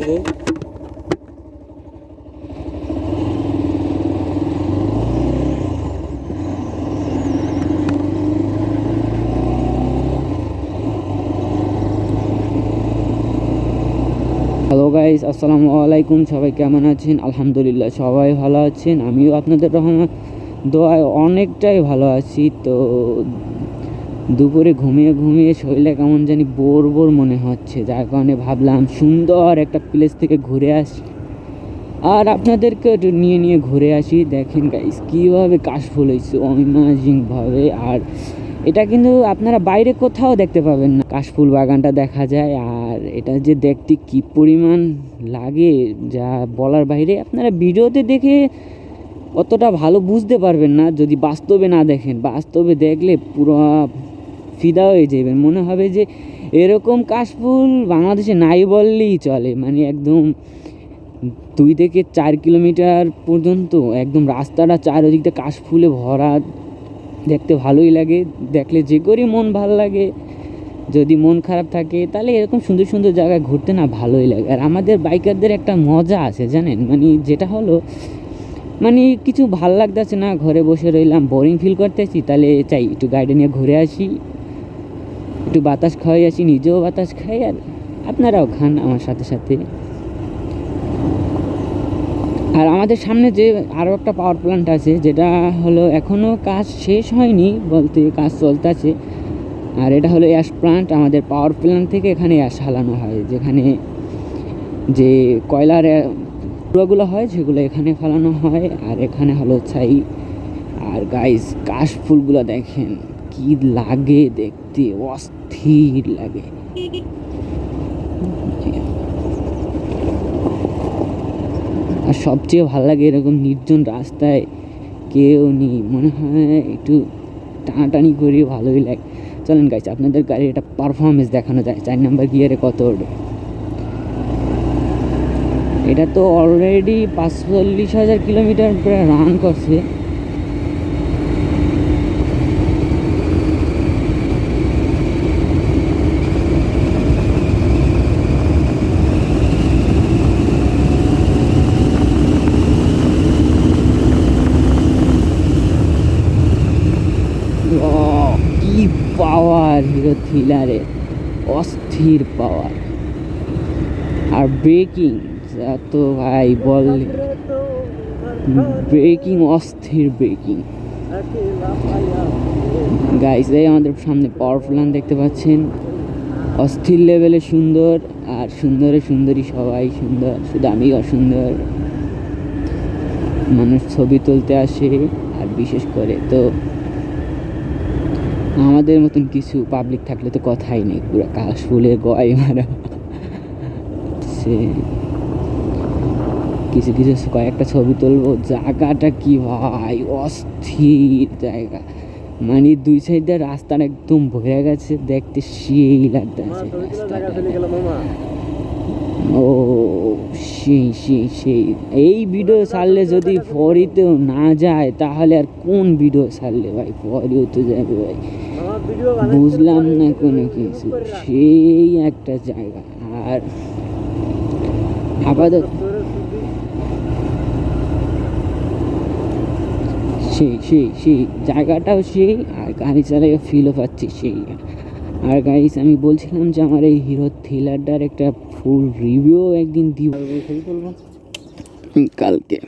Hello guys আসসালামু আলাইকুম, সবাই কেমন আছেন? আলহামদুলিল্লাহ সবাই ভালো আছেন, আমিও আপনাদের রহমান দোয়ায় অনেকটাই ভালো আছি। তো দুপুরে ঘুমিয়ে ঘুমিয়ে শরীরে কেমন জানি বোর বোর মনে হচ্ছে, যার কারণে ভাবলাম সুন্দর একটা প্লেস থেকে ঘুরে আসি। আর আপনাদেরকে নিয়ে নিয়ে ঘুরে আসি, দেখেন গাইস কীভাবে কাশফুল হয়েছে অইমাজিংভাবে আর এটা কিন্তু আপনারা বাইরে কোথাও দেখতে পাবেন না। কাশফুল বাগানটা দেখা যায়, আর এটা যে দেখতে কি পরিমাণ লাগে, যা বলার বাইরে আপনারা ভিডিওতে দেখে অতটা ভালো বুঝতে পারবেন না, যদি বাস্তবে না দেখেন। বাস্তবে দেখলে পুরো ফিদা হয়ে যাবেন মনে হবে যে এরকম কাশফুল বাংলাদেশে নাই বললেই চলে। মানে একদম দুই থেকে চার কিলোমিটার পর্যন্ত একদম রাস্তাটা চারিদিকটা কাশফুলে ভরা। দেখতে ভালোই লাগে। দেখলে যে করেই মন ভালো লাগে। যদি মন খারাপ থাকে, তাহলে এরকম সুন্দর সুন্দর জায়গায় ঘুরতে না ভালোই লাগে। আর আমাদের বাইকারদের একটা মজা আছে, জানেন? মানে যেটা হলো মানে কিছু ভালো লাগতেছে না? ঘরে বসে রইলাম বোরিং ফিল করতেছি, তাহলে চাই, একটু গাড়ি নিয়ে ঘুরে আসি। একটু বাতাস খাওয়াই আসি, নিজেও বাতাস খাই আর আপনারাও খান আমার সাথে সাথে। আর আমাদের সামনে যে আরও একটা পাওয়ার প্ল্যান্ট আছে, যেটা হলো এখনও কাজ শেষ হয়নি বলতে কাজ চলতে আছে আর এটা হলো অ্যাশ প্লান্ট আমাদের পাওয়ার প্ল্যান্ট থেকে এখানে অ্যাশ হালানো হয়, যেখানে যে কয়লার টুকরোগুলো হয় সেগুলো এখানে ফেলানো হয়। আর এখানে হলো ছাই, আর গাইস কাশ ফুলগুলো দেখেন কি লাগে দেখতে? অস্থির লাগে। আর সবচেয়ে ভালো লাগে এরকম নির্জন রাস্তায় কেউ নেই। মনে হয় একটু টানাটানি করি ভালোই লাগে। চলেন গাইছে আপনাদের গাড়ির একটা পারফরমেন্স দেখানো যায়। চার নাম্বার গিয়ারে কত ওঠে এটা তো অলরেডি পাঁচচল্লিশ হাজার কিলোমিটার প্রায় রান করছে ও, কি পাওয়ার, হিরো থ্রিলারে অস্থির পাওয়ার। আর ব্রেকিং, যা তো ভাই বল ব্রেকিং, অস্থির ব্রেকিং। গাইস এই আমাদের সামনে পাওয়ার প্ল্যান্ট দেখতে পাচ্ছেন। অস্থির লেভেলে সুন্দর, আর সুন্দরে সুন্দরী সবাই সুন্দর, শুধু আমি অসুন্দর। মানুষ ছবি তুলতে আসে, আর বিশেষ করে তো আমাদের মতন কিছু পাবলিক থাকলে তো কথাই নেই পুরো কাশ ফুলে গয় মারা সে কিছু কিছু কয়েকটা ছবি তুলবো জায়গাটা কি ভাই অস্থির জায়গা। মানে দুই সাইডে রাস্তাটা একদম ভরে গেছে দেখতে সেই লাগতেছে ও সেই সেই সেই এই ভিডিও ছাড়লে যদি ফরিতেও না যায়, তাহলে আর কোন ভিডিও ছাড়লে ভাই? ফরিও তো যাবে ভাই। বুঝলাম না কোনো কিছু। সেই একটা জায়গা। আর আপাতত সেই সেই সেই জায়গাটাও সেই, আর গাড়ি চালাই ফিলও পাচ্ছি সেই। আর গাইস আমি বলছিলাম যে আমার এই হিরো থ্রিলারটার একটা ফুল রিভিউ একদিন দিব। কালকে।